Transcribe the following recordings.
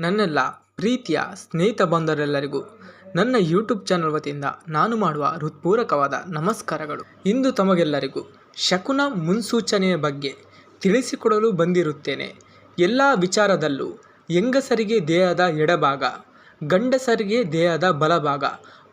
ನನ್ನೆಲ್ಲ ಪ್ರೀತಿಯ ಸ್ನೇಹಿತ ಬಂಧುರೆಲ್ಲರಿಗೂ ನನ್ನ ಯೂಟ್ಯೂಬ್ ಚಾನಲ್ ವತಿಯಿಂದ ನಾನು ಮಾಡುವ ಹೃತ್ಪೂರ್ವಕವಾದ ನಮಸ್ಕಾರಗಳು. ಇಂದು ತಮಗೆಲ್ಲರಿಗೂ ಶಕುನ ಮುನ್ಸೂಚನೆಯ ಬಗ್ಗೆ ತಿಳಿಸಿಕೊಡಲು ಬಂದಿರುತ್ತೇನೆ. ಎಲ್ಲ ವಿಚಾರದಲ್ಲೂ ಹೆಂಗಸರಿಗೆ ದೇಹದ ಎಡಭಾಗ, ಗಂಡಸರಿಗೆ ದೇಹದ ಬಲಭಾಗ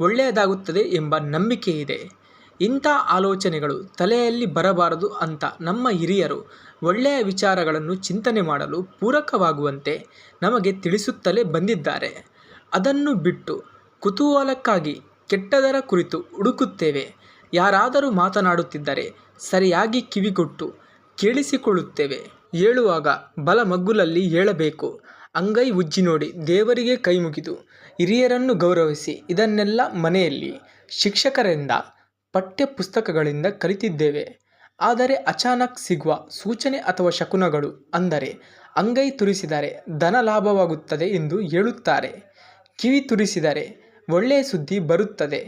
ಒಳ್ಳೆಯದಾಗುತ್ತದೆ ಎಂಬ ನಂಬಿಕೆ ಇದೆ ಇಂಥ ಆಲೋಚನೆಗಳು ತಲೆಯಲ್ಲಿ ಬರಬಾರದು ಅಂತ ನಮ್ಮ ಹಿರಿಯರು ಒಳ್ಳೆಯ ವಿಚಾರಗಳನ್ನು ಚಿಂತನೆ ಮಾಡಲು ಪೂರಕವಾಗುವಂತೆ ನಮಗೆ ತಿಳಿಸುತ್ತಲೇ ಬಂದಿದ್ದಾರೆ. ಅದನ್ನು ಬಿಟ್ಟು ಕುತೂಹಲಕ್ಕಾಗಿ ಕೆಟ್ಟದರ ಕುರಿತು ಹುಡುಕುತ್ತೇವೆ. ಯಾರಾದರೂ ಮಾತನಾಡುತ್ತಿದ್ದರೆ ಸರಿಯಾಗಿ ಕಿವಿಗೊಟ್ಟು ಕೇಳಿಸಿಕೊಳ್ಳುತ್ತೇವೆ. ಹೇಳುವಾಗ ಬಲ ಮಗ್ಗುಲಲ್ಲಿ ಹೇಳಬೇಕು. ಅಂಗೈ ಉಜ್ಜಿ ನೋಡಿ ದೇವರಿಗೆ ಕೈ ಮುಗಿದು ಹಿರಿಯರನ್ನು ಗೌರವಿಸಿ ಇದನ್ನೆಲ್ಲ ಮನೆಯಲ್ಲಿ ಶಿಕ್ಷಕರಿಂದ ಪಠ್ಯ ಪುಸ್ತಕಗಳಿಂದ ಕಲಿತಿದ್ದೇವೆ. ಆದರೆ ಅಚಾನಕ್ ಸಿಗುವ ಸೂಚನೆ ಅಥವಾ ಶಕುನಗಳು ಅಂದರೆ ಅಂಗೈ ತುರಿಸಿದರೆ ಧನ ಲಾಭವಾಗುತ್ತದೆ ಎಂದು ಹೇಳುತ್ತಾರೆ. ಕಿವಿ ತುರಿಸಿದರೆ ಒಳ್ಳೆಯ ಸುದ್ದಿ ಬರುತ್ತದೆ.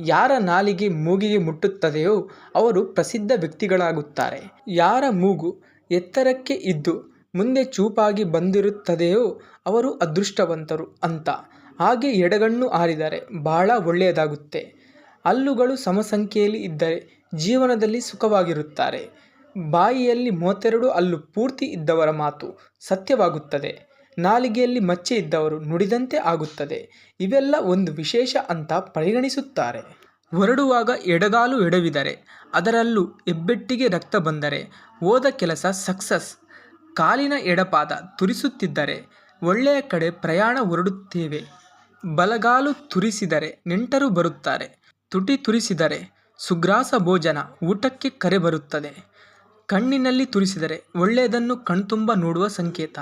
ಯಾರ ನಾಲಿಗೆ ಮೂಗಿಗೆ ಮುಟ್ಟುತ್ತದೆಯೋ ಅವರು ಪ್ರಸಿದ್ಧ ವ್ಯಕ್ತಿಗಳಾಗುತ್ತಾರೆ. ಯಾರ ಮೂಗು ಎತ್ತರಕ್ಕೆ ಇದ್ದು ಮುಂದೆ ಚೂಪಾಗಿ ಬಂದಿರುತ್ತದೆಯೋ ಅವರು ಅದೃಷ್ಟವಂತರು ಅಂತ. ಹಾಗೆ ಎಡಗಣ್ಣು ಆರಿದರೆ ಬಹಳ ಒಳ್ಳೆಯದಾಗುತ್ತೆ. ಹಲ್ಲುಗಳು ಸಮಸಂಖ್ಯೆಯಲ್ಲಿ ಇದ್ದರೆ ಜೀವನದಲ್ಲಿ ಸುಖವಾಗಿರುತ್ತಾರೆ. ಬಾಯಿಯಲ್ಲಿ ಮೂವತ್ತೆರಡು ಹಲ್ಲು ಪೂರ್ತಿ ಇದ್ದವರ ಮಾತು ಸತ್ಯವಾಗುತ್ತದೆ. ನಾಲಿಗೆಯಲ್ಲಿ ಮಚ್ಚೆ ಇದ್ದವರು ನುಡಿದಂತೆ ಆಗುತ್ತದೆ. ಇವೆಲ್ಲ ಒಂದು ವಿಶೇಷ ಅಂತ ಪರಿಗಣಿಸುತ್ತಾರೆ. ಹೊರಡುವಾಗ ಎಡಗಾಲು ಎಡವಿದರೆ, ಅದರಲ್ಲೂ ಹೆಬ್ಬೆಟ್ಟಿಗೆ ರಕ್ತ ಬಂದರೆ, ಹೋದ ಕೆಲಸ ಸಕ್ಸಸ್, ಕಾಲಿನ ಎಡಪಾದ ತುರಿಸುತ್ತಿದ್ದರೆ, ಒಳ್ಳೆಯ ಕಡೆ ಪ್ರಯಾಣ ಹೊರಡುತ್ತೇವೆ. ಬಲಗಾಲು ತುರಿಸಿದರೆ ನೆಂಟರು ಬರುತ್ತಾರೆ. ತುಟಿ ತುರಿಸಿದರೆ ಸುಗ್ರಾಸ ಭೋಜನ ಊಟಕ್ಕೆ ಕರೆ ಬರುತ್ತದೆ. ಕಣ್ಣಿನಲ್ಲಿ ತುರಿಸಿದರೆ ಒಳ್ಳೆಯದನ್ನು ಕಣ್ತುಂಬ ನೋಡುವ ಸಂಕೇತ.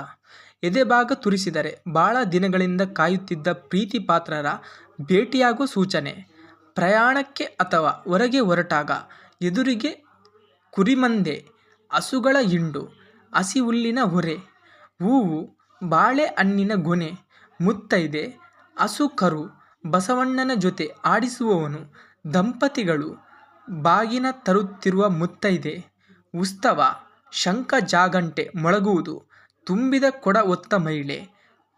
ಎದೆಭಾಗ ತುರಿಸಿದರೆ ಭಾಳ ದಿನಗಳಿಂದ ಕಾಯುತ್ತಿದ್ದ ಪ್ರೀತಿ ಪಾತ್ರರ ಭೇಟಿಯಾಗುವ ಸೂಚನೆ. ಪ್ರಯಾಣಕ್ಕೆ ಅಥವಾ ಹೊರಗೆ ಹೊರಟಾಗ ಎದುರಿಗೆ ಕುರಿಮಂದೆ, ಹಸುಗಳ ಹಿಂಡು, ಹಸಿ ಹುಲ್ಲಿನ ಹೊರೆ, ಹೂವು ಬಾಳೆಹಣ್ಣಿನ ಗೊನೆ, ಮುತ್ತೈದೆ, ಹಸು ಕರು ಬಸವಣ್ಣನ ಜೊತೆ ಆಡಿಸುವವನು ದಂಪತಿಗಳು. ಬಾಗಿನ ತರುತ್ತಿರುವ ಮುತ್ತೈದೆ ಉತ್ಸವ ಶಂಖ ಜಾಗಂಟೆ ಮೊಳಗುವುದು. ತುಂಬಿದ ಕೊಡ ಒತ್ತ ಮಹಿಳೆ.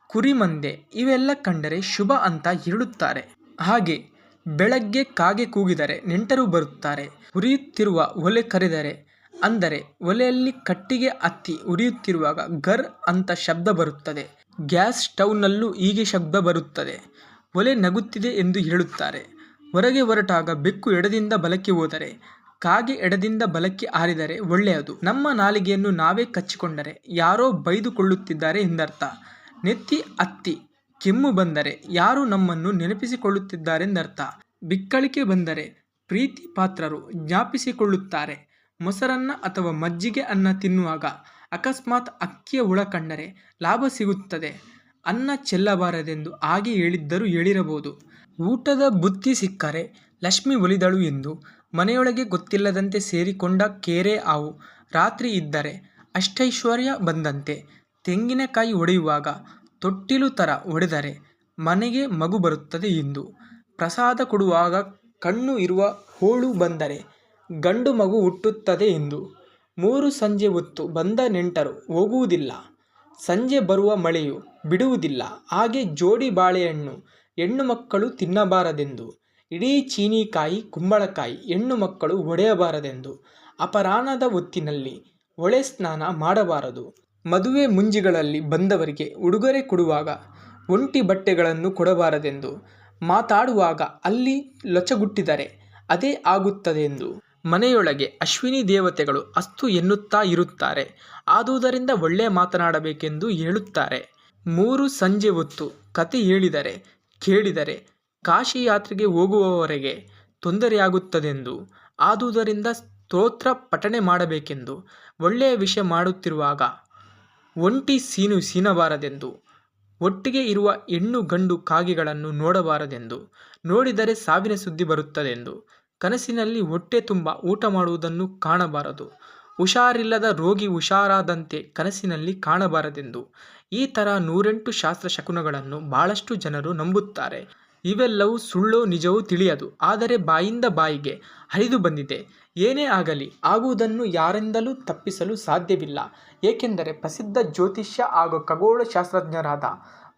ಕುರಿಮಂದೆ ಇವೆಲ್ಲ ಕಂಡರೆ ಶುಭ ಅಂತ ಹೇಳುತ್ತಾರೆ ಹಾಗೆ ಬೆಳಗ್ಗೆ ಕಾಗೆ ಕೂಗಿದರೆ ನೆಂಟರು ಬರುತ್ತಾರೆ. ಉರಿಯುತ್ತಿರುವ ಒಲೆ ಕರೆದರೆ ಅಂದರೆ ಒಲೆಯಲ್ಲಿ ಕಟ್ಟಿಗೆ ಹತ್ತಿ ಉರಿಯುತ್ತಿರುವಾಗ ಗರ್ ಅಂತ ಶಬ್ದ ಬರುತ್ತದೆ. ಗ್ಯಾಸ್ ಸ್ಟೌವ್ನಲ್ಲೂ ಹೀಗೆ ಶಬ್ದ ಬರುತ್ತದೆ. ಒಲೆ ನಗುತ್ತಿದೆ ಎಂದು ಹೇಳುತ್ತಾರೆ. ಹೊರಗೆ ಹೊರಟಾಗ ಬೆಕ್ಕು ಎಡದಿಂದ ಬಲಕ್ಕೆ ಹೋದರೆ, ಕಾಗೆ ಎಡದಿಂದ ಬಲಕ್ಕೆ ಹಾರಿದರೆ ಒಳ್ಳೆಯದು. ನಮ್ಮ ನಾಲಿಗೆಯನ್ನು ನಾವೇ ಕಚ್ಚಿಕೊಂಡರೆ, ಯಾರೋ ಬೈದುಕೊಳ್ಳುತ್ತಿದ್ದಾರೆ ಎಂದರ್ಥ. ನೆತ್ತಿ ಅತ್ತಿ, ಕೆಮ್ಮು ಬಂದರೆ ಯಾರು ನಮ್ಮನ್ನು ನೆನಪಿಸಿಕೊಳ್ಳುತ್ತಿದ್ದಾರೆಂದರ್ಥ. ಬಿಕ್ಕಳಿಕೆ ಬಂದರೆ ಪ್ರೀತಿ ಪಾತ್ರರು ಜ್ಞಾಪಿಸಿಕೊಳ್ಳುತ್ತಾರೆ. ಮೊಸರನ್ನ ಅಥವಾ ಮಜ್ಜಿಗೆ ಅನ್ನ ತಿನ್ನುವಾಗ ಅಕಸ್ಮಾತ್ ಅಕ್ಕಿಯ ಹುಳ ಕಂಡರೆ ಲಾಭ ಸಿಗುತ್ತದೆ. ಅನ್ನ ಚೆಲ್ಲಬಾರದೆಂದು ಹಾಗೆ ಹೇಳಿದ್ದರೂ ಹೇಳಿರಬಹುದು. ಊಟದ ಬುತ್ತಿ ಸಿಕ್ಕರೆ ಲಕ್ಷ್ಮಿ ಒಲಿದಳು ಎಂದು ಮನೆಯೊಳಗೆ ಗೊತ್ತಿಲ್ಲದಂತೆ ಸೇರಿಕೊಂಡ ಕೇರೆ ಹಾವು ರಾತ್ರಿ ಇದ್ದರೆ ಅಷ್ಟೈಶ್ವರ್ಯ ಬಂದಂತೆ ತೆಂಗಿನಕಾಯಿ ಒಡೆಯುವಾಗ ತೊಟ್ಟಿಲು ಥರ ಒಡೆದರೆ ಮನೆಗೆ ಮಗು ಬರುತ್ತದೆ ಎಂದು ಪ್ರಸಾದ ಕೊಡುವಾಗ ಕಣ್ಣು ಇರುವ ಹೋಳು ಬಂದರೆ ಗಂಡು ಮಗು ಹುಟ್ಟುತ್ತದೆ ಎಂದು ಮೂರು ಸಂಜೆ ಹೊತ್ತು ಬಂದ ನೆಂಟರು ಹೋಗುವುದಿಲ್ಲ. ಸಂಜೆ ಬರುವ ಮಳೆಯು ಬಿಡುವುದಿಲ್ಲ. ಹಾಗೆ ಜೋಡಿ ಬಾಳೆಹಣ್ಣು ಹೆಣ್ಣು ಮಕ್ಕಳು ತಿನ್ನಬಾರದೆಂದು, ಇಡೀ ಚೀನಿಕಾಯಿ, ಕುಂಬಳಕಾಯಿ ಹೆಣ್ಣು ಮಕ್ಕಳು ಒಡೆಯಬಾರದೆಂದು ಅಪರಾಹ್ನದ ಹೊತ್ತಿನಲ್ಲಿ ಹೊಳೆ ಸ್ನಾನ ಮಾಡಬಾರದು. ಮದುವೆ ಮುಂಜಿಗಳಲ್ಲಿ ಬಂದವರಿಗೆ ಉಡುಗೊರೆ ಕೊಡುವಾಗ ಒಂಟಿ ಬಟ್ಟೆಗಳನ್ನು ಕೊಡಬಾರದೆಂದು ಮಾತಾಡುವಾಗ ಅಲ್ಲಿ ಲೊಚಗುಟ್ಟಿದರೆ ಅದೇ ಆಗುತ್ತದೆಂದು ಮನೆಯೊಳಗೆ ಅಶ್ವಿನಿ ದೇವತೆಗಳು ಅಸ್ತು ಎನ್ನುತ್ತಾ ಇರುತ್ತಾರೆ. ಆದುದರಿಂದ ಒಳ್ಳೆ ಮಾತನಾಡಬೇಕೆಂದು ಹೇಳುತ್ತಾರೆ. ಮೂರು ಸಂಜೆ ಹೊತ್ತು ಕತೆ ಹೇಳಿದರೆ, ಕೇಳಿದರೆ ಕಾಶಿ ಯಾತ್ರೆಗೆ ಹೋಗುವವರೆಗೆ ತೊಂದರೆಯಾಗುತ್ತದೆಂದು, ಆದುದರಿಂದ ಸ್ತೋತ್ರ ಪಠಣೆ ಮಾಡಬೇಕೆಂದು, ಒಳ್ಳೆಯ ವಿಷಯ ಮಾಡುತ್ತಿರುವಾಗ ಒಂಟಿ ಸೀನು ಸೀನಬಾರದೆಂದು, ಒಟ್ಟಿಗೆ ಇರುವ ಹೆಣ್ಣು ಗಂಡು ಕಾಗೆಗಳನ್ನು ನೋಡಬಾರದೆಂದು, ನೋಡಿದರೆ ಸಾವಿನ ಸುದ್ದಿ ಬರುತ್ತದೆಂದು ಕನಸಿನಲ್ಲಿ ಹೊಟ್ಟೆ ತುಂಬ ಊಟ ಮಾಡುವುದನ್ನು ಕಾಣಬಾರದು. ಹುಷಾರಿಲ್ಲದ ರೋಗಿ ಹುಷಾರಾದಂತೆ ಕನಸಿನಲ್ಲಿ ಕಾಣಬಾರದೆಂದು. ಈ ಥರ ನೂರೆಂಟು ಶಾಸ್ತ್ರ ಶಕುನಗಳನ್ನು ಬಹಳಷ್ಟು ಜನರು ನಂಬುತ್ತಾರೆ. ಇವೆಲ್ಲವೂ ಸುಳ್ಳೋ ನಿಜವೂ ತಿಳಿಯದು. ಆದರೆ ಬಾಯಿಂದ ಬಾಯಿಗೆ ಹರಿದು ಬಂದಿದೆ. ಏನೇ ಆಗಲಿ, ಆಗುವುದನ್ನು ಯಾರಿಂದಲೂ ತಪ್ಪಿಸಲು ಸಾಧ್ಯವಿಲ್ಲ. ಏಕೆಂದರೆ ಪ್ರಸಿದ್ಧ ಜ್ಯೋತಿಷ್ಯ ಹಾಗೂ ಖಗೋಳಶಾಸ್ತ್ರಜ್ಞರಾದ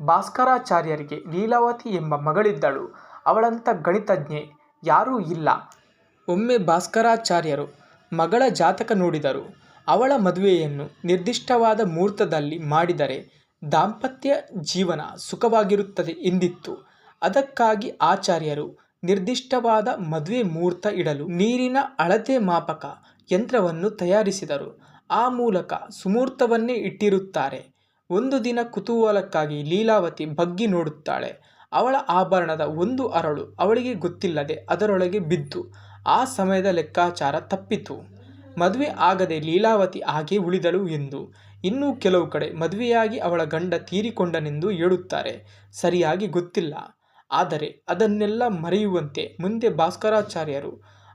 ಭಾಸ್ಕರಾಚಾರ್ಯರಿಗೆ ಲೀಲಾವತಿ ಎಂಬ ಮಗಳಿದ್ದಳು. ಅವಳಂಥ ಗಣಿತಜ್ಞೆ ಯಾರೂ ಇಲ್ಲ. ಒಮ್ಮೆ ಭಾಸ್ಕರಾಚಾರ್ಯರು ಮಗಳ ಜಾತಕ ನೋಡಿದರು. ಅವಳ ಮದುವೆಯನ್ನು ನಿರ್ದಿಷ್ಟವಾದ ಮುಹೂರ್ತದಲ್ಲಿ ಮಾಡಿದರೆ ದಾಂಪತ್ಯ ಜೀವನ ಸುಖವಾಗಿರುತ್ತದೆ ಎಂದಿತ್ತು. ಅದಕ್ಕಾಗಿ ಆಚಾರ್ಯರು ನಿರ್ದಿಷ್ಟವಾದ ಮದುವೆ ಮುಹೂರ್ತ ಇಡಲು ನೀರಿನ ಅಳತೆ ಮಾಪಕ ಯಂತ್ರವನ್ನು ತಯಾರಿಸಿದರು. ಆ ಮೂಲಕ ಸುಮೂರ್ತವನ್ನೇ ಇಟ್ಟಿರುತ್ತಾರೆ. ಒಂದು ದಿನ ಕುತೂಹಲಕ್ಕಾಗಿ ಲೀಲಾವತಿ ಬಗ್ಗಿ ನೋಡುತ್ತಾಳೆ. ಅವಳ ಆಭರಣದ ಒಂದು ಅರಳು ಅವಳಿಗೆ ಗೊತ್ತಿಲ್ಲದೆ ಅದರೊಳಗೆ ಬಿದ್ದು ಆ ಸಮಯದ ಲೆಕ್ಕಾಚಾರ ತಪ್ಪಿತು. ಮದುವೆ ಆಗದೆ ಲೀಲಾವತಿ ಹಾಗೆ ಉಳಿದಳು ಎಂದು ಇನ್ನೂ ಕೆಲವು ಕಡೆ ಮದುವೆಯಾಗಿ ಅವಳ ಗಂಡ ತೀರಿಕೊಂಡನೆಂದು ಹೇಳುತ್ತಾರೆ. ಸರಿಯಾಗಿ ಗೊತ್ತಿಲ್ಲ. ಆದರೆ ಅದನ್ನೆಲ್ಲ ಮರೆಯುವಂತೆ ಮುಂದೆ ಭಾಸ್ಕರಾಚಾರ್ಯರು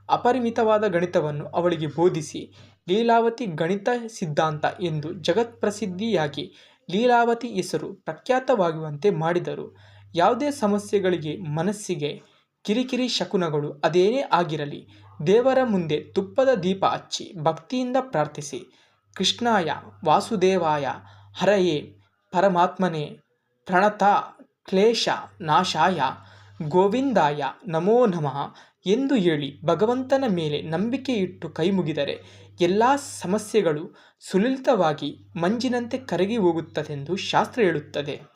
ಅಪರಿಮಿತವಾದ ಗಣಿತವನ್ನು ಅವಳಿಗೆ ಬೋಧಿಸಿ, ಲೀಲಾವತಿ ಗಣಿತ ಸಿದ್ಧಾಂತ ಎಂದು ಜಗತ್ಪ್ರಸಿದ್ಧಿಯಾಗಿ ಲೀಲಾವತಿ ಹೆಸರು ಪ್ರಖ್ಯಾತವಾಗುವಂತೆ ಮಾಡಿದರು. ಯಾವುದೇ ಸಮಸ್ಯೆಗಳಿಗೆ ಮನಸ್ಸಿಗೆ ಕಿರಿಕಿರಿ ಶಕುನಗಳು ಅದೇನೇ ಆಗಿರಲಿ, ದೇವರ ಮುಂದೆ ತುಪ್ಪದ ದೀಪ ಹಚ್ಚಿ ಭಕ್ತಿಯಿಂದ ಪ್ರಾರ್ಥಿಸಿ. ಕೃಷ್ಣಾಯ, ವಾಸುದೇವಾಯ, ಹರಯೇ, ಪರಮಾತ್ಮನೇ, ಪ್ರಣತ, ಕ್ಲೇಶ, ನಾಶಾಯ, ಗೋವಿಂದಾಯ, ನಮೋ ನಮಃ ಎಂದು ಹೇಳಿ ಭಗವಂತನ ಮೇಲೆ ನಂಬಿಕೆ ಇಟ್ಟು ಕೈಮುಗಿದರೆ ಎಲ್ಲ ಸಮಸ್ಯೆಗಳು ಸುಲಲಿತವಾಗಿ ಮಂಜಿನಂತೆ ಕರಗಿ ಹೋಗುತ್ತದೆಂದು ಶಾಸ್ತ್ರ ಹೇಳುತ್ತದೆ.